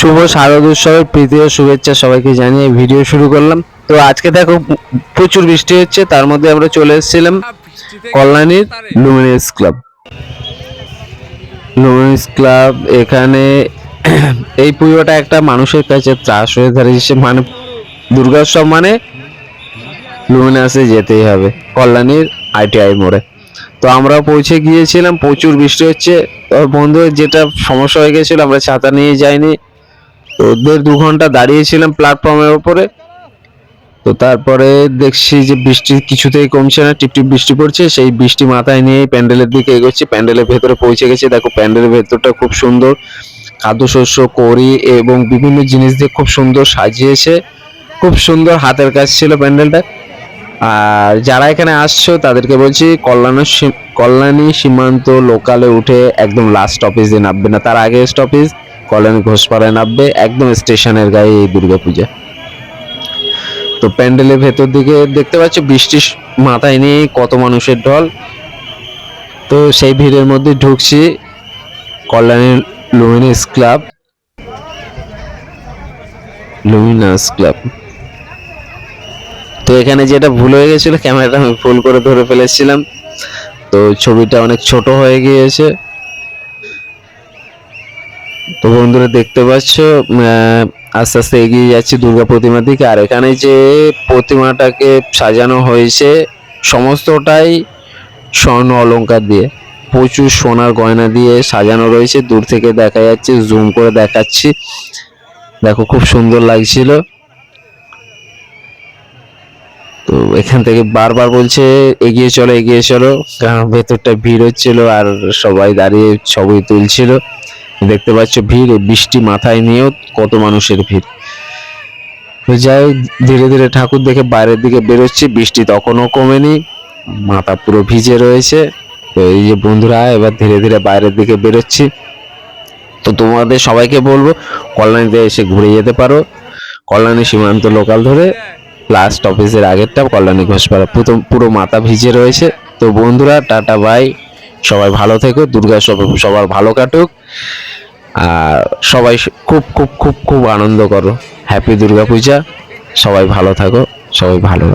শুভ শারদ উৎসবের প্রীতি ও শুভেচ্ছা সবাইকে জানিয়ে ভিডিও শুরু করলাম। তো আজকে দেখো প্রচুর বৃষ্টি হচ্ছে, তার মধ্যে আমরা চলে এসেছিলাম কল্যাণীর লুমিনাস ক্লাব লুমিনাস ক্লাব এখানে এই পুজোটা একটা মানুষের কাছে ত্রাস হয়ে দাঁড়িয়েছে। মানে দুর্গোৎসব মানে লুমিনাসে যেতেই হবে, কল্যাণীর আইটিআই মোড়ে। তো আমরা পৌঁছে গিয়েছিলাম, প্রচুর বৃষ্টি হচ্ছে। বন্ধুদের যেটা সমস্যা হয়ে গেছিল, আমরা ছাতা নিয়ে যাইনি। তো দেড় দু ঘণ্টা দাঁড়িয়েছিলাম প্ল্যাটফর্মের উপরে। তো তারপরে দেখছি যে বৃষ্টি কিছুতেই কমছে না, টিপটিপ বৃষ্টি পড়ছে, সেই বৃষ্টি মাথায় নিয়ে প্যান্ডেলের দিকে এগোচ্ছি। প্যান্ডেলের ভেতরে পৌঁছে গেছি। দেখো প্যান্ডেলের ভেতরটা খুব সুন্দর। খাদ্যশস্য করি এবং বিভিন্ন জিনিস দিয়ে খুব সুন্দর সাজিয়েছে। খুব সুন্দর হাতের কাজ ছিল প্যান্ডেলটা। আর যারা এখানে আসছো, তাদেরকে বলছি, কল্যাণ কল্যাণী সীমান্ত লোকালে উঠে একদম লাস্ট স্টপেজ নামবে না। তার আগে স্টপেজ কল্যাণী ঘোষপাড়ায় নামবে, একদম স্টেশনের গায়ে এই দুর্গাপূজা তো প্যান্ডেলের ভেতর দিকে দেখতে পাচ্ছ, বৃষ্টি মাথায় নিয়ে কত মানুষের ঢল। তো সেই ভিড়ের মধ্যে ঢুকছি Kalyani luminous club. Luminous club. তো এখানে যেটা ভুল হয়ে গেছিল, ক্যামেরাটা আমি ফুল করে ধরে ফেলেছিলাম। তো ছবিটা অনেক ছোট হয়ে গিয়েছে। তো বন্ধুরা দেখতে পাচ্ছ আস্তে আস্তে এগিয়ে যাচ্ছি দুর্গা প্রতিমার দিকে। আর এখানে যে প্রতিমাটাকে সাজানো হয়েছে, সমস্তটাই স্বর্ণ অলংকার দিয়ে। প্রচুর সোনার গয়না দিয়ে সাজানো রয়েছে। দূর থেকে দেখা যাচ্ছে, জুম করে দেখাচ্ছি। দেখো, খুব সুন্দর লাগছিল। তো এখান থেকে বারবার বলছে, এগিয়ে চলো এগিয়ে চলো। কারণ ভেতরটা ভিড় হচ্ছিল আর সবাই দাঁড়িয়ে ছবি তুলছিল। দেখতে পাচ্ছ ভিড় বৃষ্টি মাথায় নিয়েও কত মানুষের ভিড়। তো যাই ধীরে ধীরে ঠাকুর দেখে বাইরের দিকে বেরোচ্ছি, বৃষ্টি তখনও কমেনি, মাথা পুরো ভিজে রয়েছে। তো এই যে বন্ধুরা, এবার ধীরে ধীরে বাইরের দিকে বেরোচ্ছি। তো তোমাদের সবাইকে বলব, কল্যাণীতে এসে ঘুরে যেতে পারো। কল্যাণী সীমান্ত লোকাল ধরে লাস্ট অফিসের আগেরটা, কল্যাণী ঘোষপাড়া। পুরো পুরো মাথা ভিজে রয়েছে। তো বন্ধুরা, টাটা বাই সবাই ভালো থেকো, দুর্গা সব- সবার ভালো কাটুক। আর সবাই খুব খুব খুব খুব আনন্দ করো। হ্যাপি দুর্গা পূজা সবাই ভালো থাকো। সবাই ভালো